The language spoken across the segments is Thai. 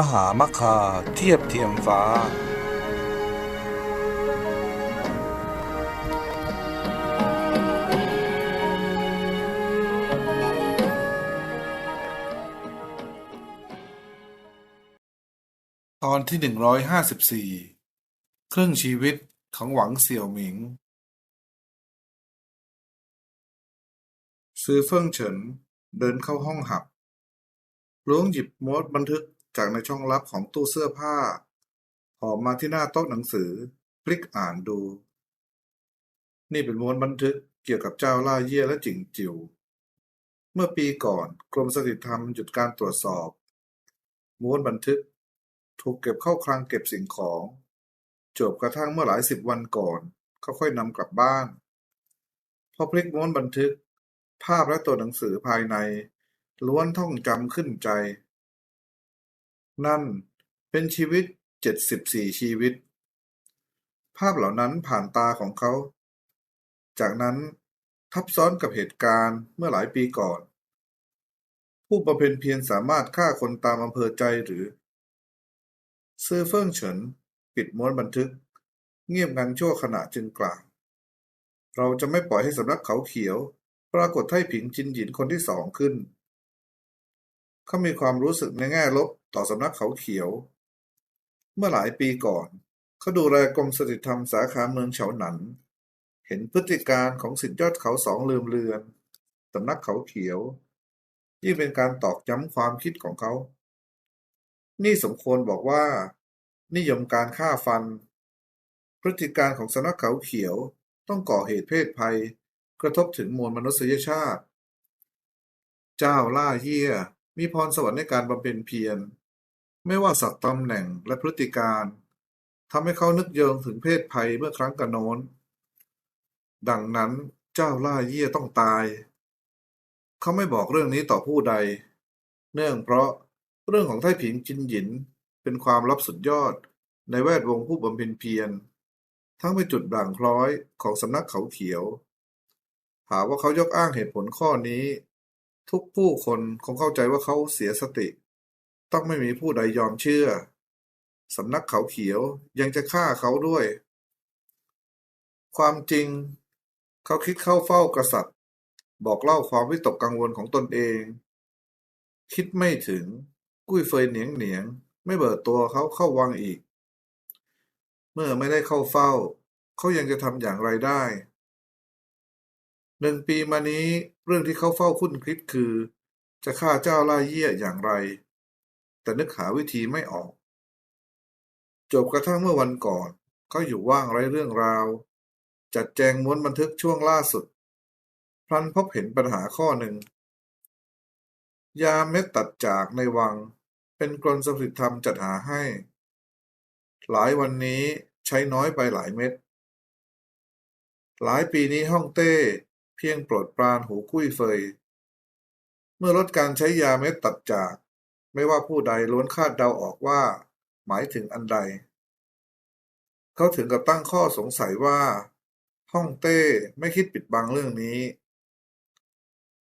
มหามคาเทียบเทียมฟ้า ตอนที่หนึ่งร้อยห้าสิบสี่ครึ่งชีวิตของหวังเสี่ยวหมิง ซือเฟิ่งเฉินเดินเข้าห้องหับล้วงหยิบโน้ตบันทึก จากในช่องลับของตู้เสื้อผ้า หอบมาที่หน้าโต๊ะหนังสือ พลิกอ่านดู นี่เป็นม้วนบันทึกเกี่ยวกับเจ้าล่าเย่และจิงจิว เมื่อปีก่อนกรมสถิตธรรมหยุดการตรวจสอบ ม้วนบันทึก ถูกเก็บเข้าคลังเก็บสิ่งของจบกระทั่งเมื่อหลายสิบวันก่อนเขาค่อยนำกลับบ้าน พอพลิกม้วนบันทึก ภาพและตัวหนังสือภายใน ล้วนท่องจำขึ้นใจ นั่นเป็นชีวิตเจ็ดสิบสี่ชีวิต ภาพเหล่านั้นผ่านตาของเขา จากนั้นทับซ้อนกับเหตุการณ์เมื่อหลายปีก่อน ผู้บำเพ็ญเพียรสามารถฆ่าคนตามอำเภอใจหรือซือเฟิ่งเฉินปิดม้วนบันทึก เงียบงันชั่วขณะจึงกล่าวเราจะไม่ปล่อยให้สำนักเขาเขียว ปรากฏไท่ผิงจินหยินคนที่สองขึ้น เขามีความรู้สึกในแง่ลบต่อสำนักเขาเขียว เมื่อหลายปีก่อน เขาดูแลกรมสถิตธรรมสาขาเมืองเฉาหนัน เห็นพฤติการของสิทธิยอดเขาสองลืมเลือนสำนักเขาเขียวยิ่งเป็นการตอกย้ำความคิดของเขา นี่สมควรบอกว่า นิยมการฆ่าฟัน พฤติการของสำนักเขาเขียวต้องก่อเหตุเพศภัย กระทบถึงมวลมนุษยชาติ เจ้าล่าเหี้ย มีพรสวรรค์ในการบำเพ็ญเพียร ไม่ว่าสักตำแหน่งและพฤติการทำให้เขานึกเยิงถึงเพศภัยเมื่อครั้งกระโน้น ดังนั้นเจ้าล่าเหี้ยต้องตาย เขาไม่บอกเรื่องนี้ต่อผู้ใด เนื่องเพราะเรื่องของไทผิงจินหยินเป็นความลับสุดยอดในแวดวงผู้บำเพ็ญเพียร ทั้งเป็นจุดด่างพร้อยของสำนักเขาเขียว หากว่าเขายกอ้างเหตุผลข้อนี้ ทุกผู้คนคงเข้าใจว่าเขาเสียสติ ต้องไม่มีผู้ใดยอมเชื่อ สำนักเขาเขียวยังจะฆ่าเขาด้วย ความจริง เขาคิดเข้าเฝ้ากษัตริย์ บอกเล่าความวิตกกังวลของตนเอง คิดไม่ถึง กุ้ยเฟยเหนียงเหนียง ไม่เบิดตัวเขาเข้าวังอีก เมื่อไม่ได้เข้าเฝ้า เขายังจะทำอย่างไรได้ หนึ่งปีมานี้เรื่องที่เขาเฝ้าคุ้นคิดคือ จะฆ่าเจ้าล่าเยี่ยอย่างไร แต่นึกหาวิธีไม่ออก จบกระทั่งเมื่อวันก่อนเขาอยู่ว่างไร้เรื่องราว จัดแจงม้วนบันทึกช่วงล่าสุด พลันพบเห็นปัญหาข้อหนึ่ง ยาเม็ดตัดจากในวัง เป็นกรมสถิตธรรมจัดหาให้ หลายวันนี้ใช้น้อยไปหลายเม็ดหลายปีนี้ฮ่องเต้ เพียงโปรดปรานหูกุ้ยเฟย เมื่อลดการใช้ยาเม็ดตัดจาก ไม่ว่าผู้ใดล้วนคาดเดาออกว่า หมายถึงอันใด เขาถึงกับตั้งข้อสงสัยว่าฮ่องเต้ไม่คิดปิดบังเรื่องนี้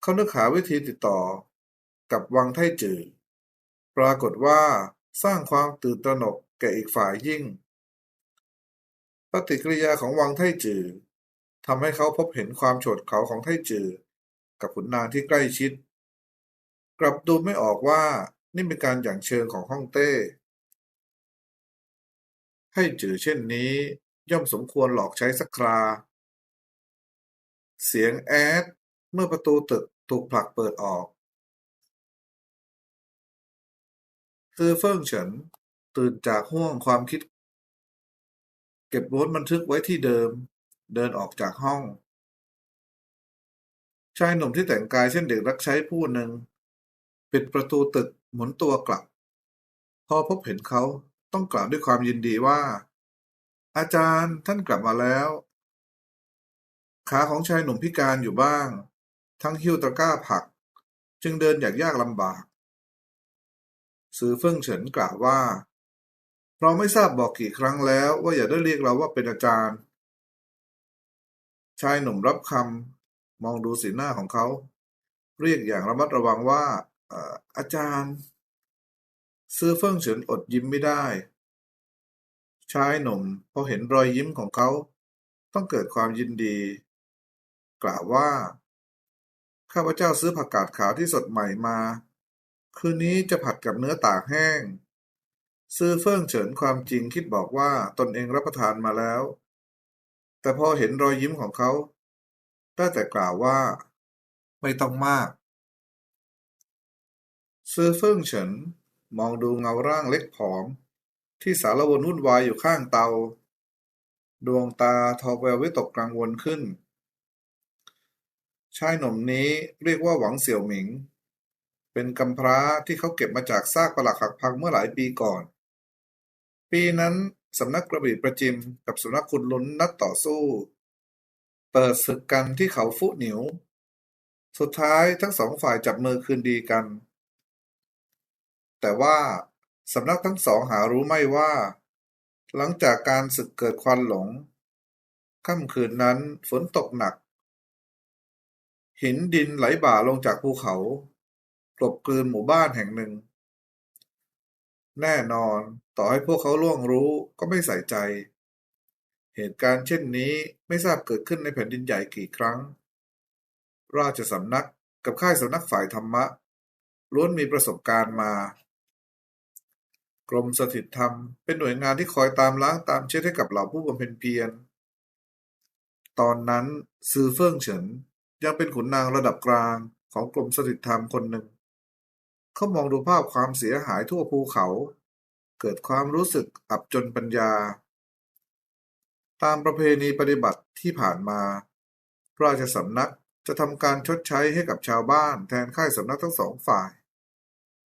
เขานึกหาวิธีติดต่อกับวังไทจือปรากฏว่าสร้างความตื่นตระหนกแก่อีกฝ่ายยิ่ง ปฏิกิริยาของวังไทจือ ทำให้เขาพบเห็นความโฉดเขาของไทจือ กับขุนนางที่ใกล้ชิด กลับดูไม่ออกว่านี่เป็นการอย่างเชิงของฮ่องเต้ให้จือเช่นนี้ย่อมสมควรหลอกใช้สักครา เสียงแอดเมื่อประตูตึกถูกผลักเปิดออกซือเฟิ่งเฉินตื่นจากห้วงความคิด เก็บโน้ตบันทึกไว้ที่เดิม เดินออกจากห้อง ชายหนุ่มที่แต่งกายเช่นเด็กรับใช้ผู้หนึ่ง ปิดประตูตึกหมุนตัวกลับ พอพบเห็นเขาต้องกล่าวด้วยความยินดีว่า อาจารย์ท่านกลับมาแล้ว ขาของชายหนุ่มพิการอยู่บ้าง ทั้งหิ้วตะกร้าผัก จึงเดินอย่างยากลำบากซือเฟิ่งเฉินกล่าวว่า เราไม่ทราบบอกกี่ครั้งแล้วว่าอย่าได้เรียกเราว่าเป็นอาจารย์ ชายหนุ่มรับคำมองดูสีหน้าของเขา เรียกอย่างระมัดระวังว่าเอ่ออาจารย์ซื้อเฟิ่งเฉินอดยิ้มไม่ได้ ชายหนุ่มพอเห็นรอยยิ้มของเขา ต้องเกิดความยินดี กล่าวว่า ข้าพเจ้าซื้อผักกาดขาวที่สดใหม่มา คืนนี้จะผัดกับเนื้อตากแห้ง ซื้อเฟิ่งเฉินความจริงคิดบอกว่าตนเองรับประทานมาแล้ว แต่พอเห็นรอยยิ้มของเขา ได้แต่กล่าวว่า ไม่ต้องมาก ซื้อเฟิ่งเฉินมองดูเงาร่างเล็กผอม ที่สารวนวุ่นวายอยู่ข้างเตา ดวงตาทอแวววิตกกังวลขึ้น ชายหนุ่มนี้เรียกว่าหวังเสี่ยวหมิง เป็นกำพร้าที่เขาเก็บมาจากซากปรักหักพังเมื่อหลายปีก่อน ปีนั้น สำนักกระบี่ประจิมกับสำนักขุนลุนนัดต่อสู้ เปิดศึกกันที่เขาฟุหนิว สุดท้ายทั้งสองฝ่ายจับมือคืนดีกัน แต่ว่าสำนักทั้งสองหารู้ไม่ว่า หลังจากการศึกเกิดควันหลง ค่ำคืนนั้นฝนตกหนัก หินดินไหลบ่าลงจากภูเขากลบกลืนหมู่บ้านแห่งหนึ่ง แน่นอน ต่อให้พวกเขาล่วงรู้ก็ไม่ใส่ใจ เหตุการณ์เช่นนี้ไม่ทราบเกิดขึ้นในแผ่นดินใหญ่กี่ครั้ง ราชสำนักกับค่ายสำนักฝ่ายธรรมะ ล้วนมีประสบการณ์มา กรมสถิตธรรมเป็นหน่วยงานที่คอยตามล้างตามเช็ดให้กับเหล่าผู้บำเพ็ญเพียรตอนนั้นซือเฟิ่งเฉินยังเป็นขุนนางระดับกลางของกรมสถิตธรรมคนหนึ่ง เขามองดูภาพความเสียหายทั่วภูเขา เกิดความรู้สึกอับจนปัญญา ตามประเพณีปฏิบัติที่ผ่านมา ราชสำนักจะทำการชดใช้ให้กับชาวบ้านแทนค่ายสำนักทั้งสองฝ่าย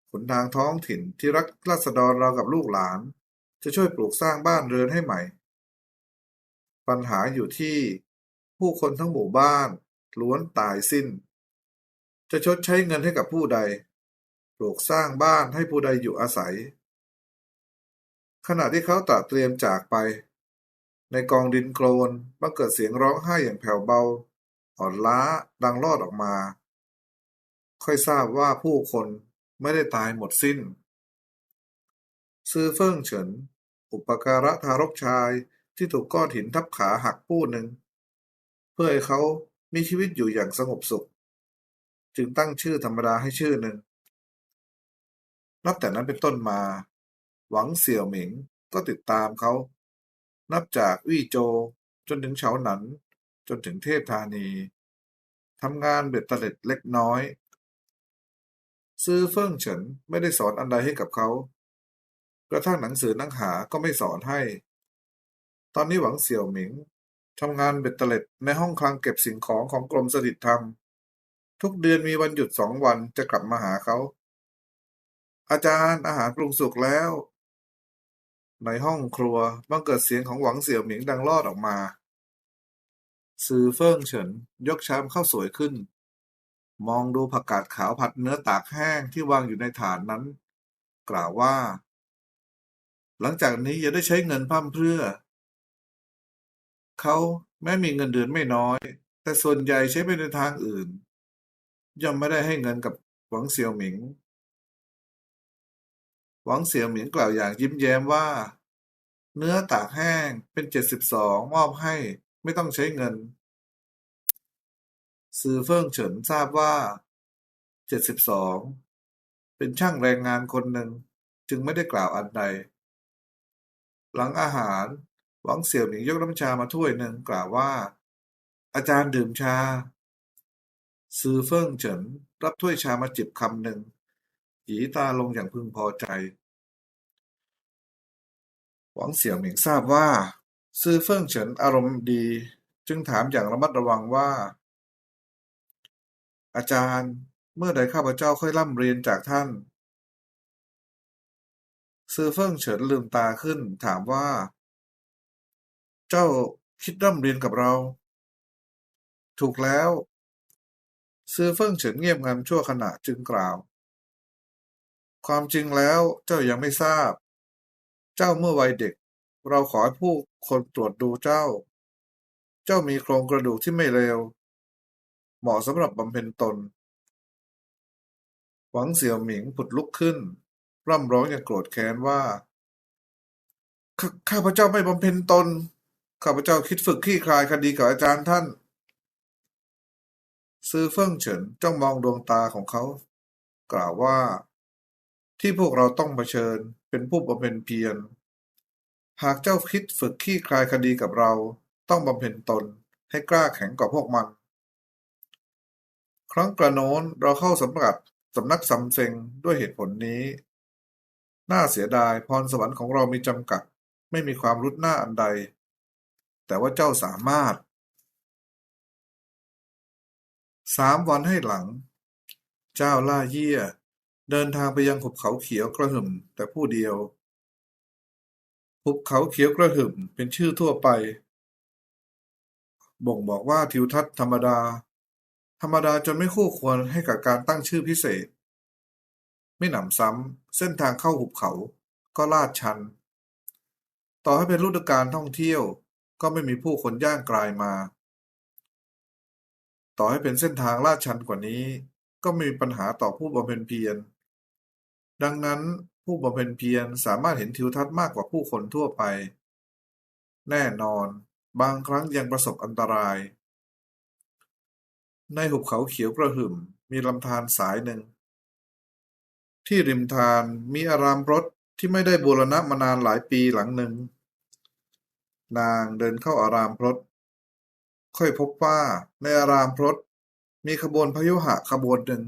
ขุนนางท้องถิ่นที่รักราษฎรเรากับลูกหลาน จะช่วยปลูกสร้างบ้านเรือนให้ใหม่ ปัญหาอยู่ที่ผู้คนทั้งหมู่บ้านล้วนตายสิ้น จะชดใช้เงินให้กับผู้ใด ปลูกสร้างบ้านให้ผู้ใดอยู่อาศัย ขณะที่เขาตระเตรียมจากไป ในกองดินโคลนบังเกิดเสียงร้องไห้อย่างแผ่วเบา อ่อนล้าดังลอดออกมา ค่อยทราบว่าผู้คนไม่ได้ตายหมดสิ้น ซื้อเฟิ่งเฉิน อุปการะทารกชายที่ถูกก้อนหินทับขาหักผู้หนึ่ง เพื่อให้เขามีชีวิตอยู่อย่างสงบสุข จึงตั้งชื่อธรรมดาให้ชื่อหนึ่งนับแต่นั้นเป็นต้นมา หวังเสี่ยวเหมิงก็ติดตามเขา นับจากวี่โจจนถึงเฉาหนัน จนถึงเทพธานีทำงานเบ็ดเตล็ดเล็กน้อย ซื้อเฟิ่งเฉินไม่ได้สอนอันใดให้กับเขา กระทั่งหนังสือนังหาก็ไม่สอนให้ ตอนนี้หวังเสี่ยวหมิงทำงานเบ็ดเตล็ดในห้องคลังเก็บสิ่งของของกรมสถิตธรรม ทุกเดือนมีวันหยุดสองวันจะกลับมาหาเขา อาจารย์อาหารปรุงสุกแล้ว ในห้องครัวบังเกิดเสียงของหวังเสี่ยวหมิงดังลอดออกมา ซือเฟิ่งเฉินยกชามข้าวสวยขึ้น มองดูผักกาดขาวผัดเนื้อตากแห้งที่วางอยู่ในถาดนนั้น กล่าวว่า หลังจากนี้อย่าได้ใช้เงินพร่ำเพื่อ เขาแม้มีเงินเดือนไม่น้อย แต่ส่วนใหญ่ใช้ไปในทางอื่น ย่อมไม่ได้ให้เงินกับหวังเสี่ยวหมิง หวังเสี่ยวหมิงกล่าวอย่างยิ้มแย้มว่า เนื้อตากแห้งเป็นเจ็ดสิบสองมอบให้ไม่ต้องใช้เงิน ซือเฟิ่งเฉินทราบว่าเจ็ดสิบสองเป็นช่างแรงงานคนหนึ่งจึงไม่ได้กล่าวอันใด หลังอาหารหวังเสี่ยวหมิงยกน้ำชามาถ้วยหนึ่งกล่าวว่า อาจารย์ดื่มชาซือเฟิ่งเฉินรับถ้วยชามาจิบคำหนึ่ง หยีตาลงอย่างพึงพอใจ หวังเสี่ยวหมิงทราบว่า ซื่อเฟิ่งเฉินอารมณ์ดี จึงถามอย่างระมัดระวังว่า อาจารย์เมื่อใดข้าพเจ้าค่อยร่ำเรียนจากท่าน ซื่อเฟิ่งเฉินลืมตาขึ้นถามว่า เจ้าคิดร่ำเรียนกับเรา ถูกแล้ว ซื่อเฟิ่งเฉินเงียบงันชั่วขณะจึงกล่าว ความจริงแล้วเจ้ายังไม่ทราบ เจ้าเมื่อวัยเด็ก เราขอให้ผู้คนตรวจดูเจ้า เจ้ามีโครงกระดูกที่ไม่เลวเหมาะสำหรับบำเพ็ญตน หวังเสี่ยวหมิงผุดลุกขึ้น ร่ำร้องอย่างโกรธแค้นว่า ข้าข้าพเจ้าไม่บำเพ็ญตน ข้าพเจ้าคิดฝึกคลี่คลายคดีกับอาจารย์ท่าน ซือเฟิ่งเฉินจ้องมองดวงตาของเขา กล่าวว่า ที่พวกเราต้องเผชิญ เป็นผู้บำเพ็ญเพียร หากเจ้าคิดฝึกคลี่คลายคดีกับเรา ต้องบำเพ็ญตนให้กล้าแข็งกว่าพวกมัน ครั้งกระโน้นเราเข้าสำนักสำนักสำเซ็งด้วยเหตุผลนี้ น่าเสียดายพรสวรรค์ของเรามีจำกัด ไม่มีความรุดหน้าอันใด แต่ว่าเจ้าสามารถสามวันให้หลัง เจ้าล่าเยี่ย เดินทางไปยังหุบเขาเขียวกระหึ่มแต่ผู้เดียว หุบเขาเขียวกระหึ่มเป็นชื่อทั่วไป บ่งบอกว่าทิวทัศน์ธรรมดา ธรรมดาจนไม่คู่ควรให้กับการตั้งชื่อพิเศษ ไม่หนำซ้ำเส้นทางเข้าหุบเขาก็ลาดชัน ต่อให้เป็นฤดูกาลท่องเที่ยวก็ไม่มีผู้คนย่างกรายมา ต่อให้เป็นเส้นทางลาดชันกว่านี้ ก็ไม่มีปัญหาต่อผู้บำเพ็ญเพียร ดังนั้นผู้บำเพ็ญเพียรสามารถเห็นทิวทัศน์มากกว่าผู้คนทั่วไป แน่นอน บางครั้งยังประสบอันตราย ในหุบเขาเขียวกระหึ่มมีลำธารสายหนึ่ง ที่ริมทานมีอารามรถที่ไม่ได้บูรณะมานานหลายปีหลังหนึ่ง นางเดินเข้าอารามพรตค่อยพบว่าในอารามพรตมีขบวนพยุหะขบวนหนึ่ง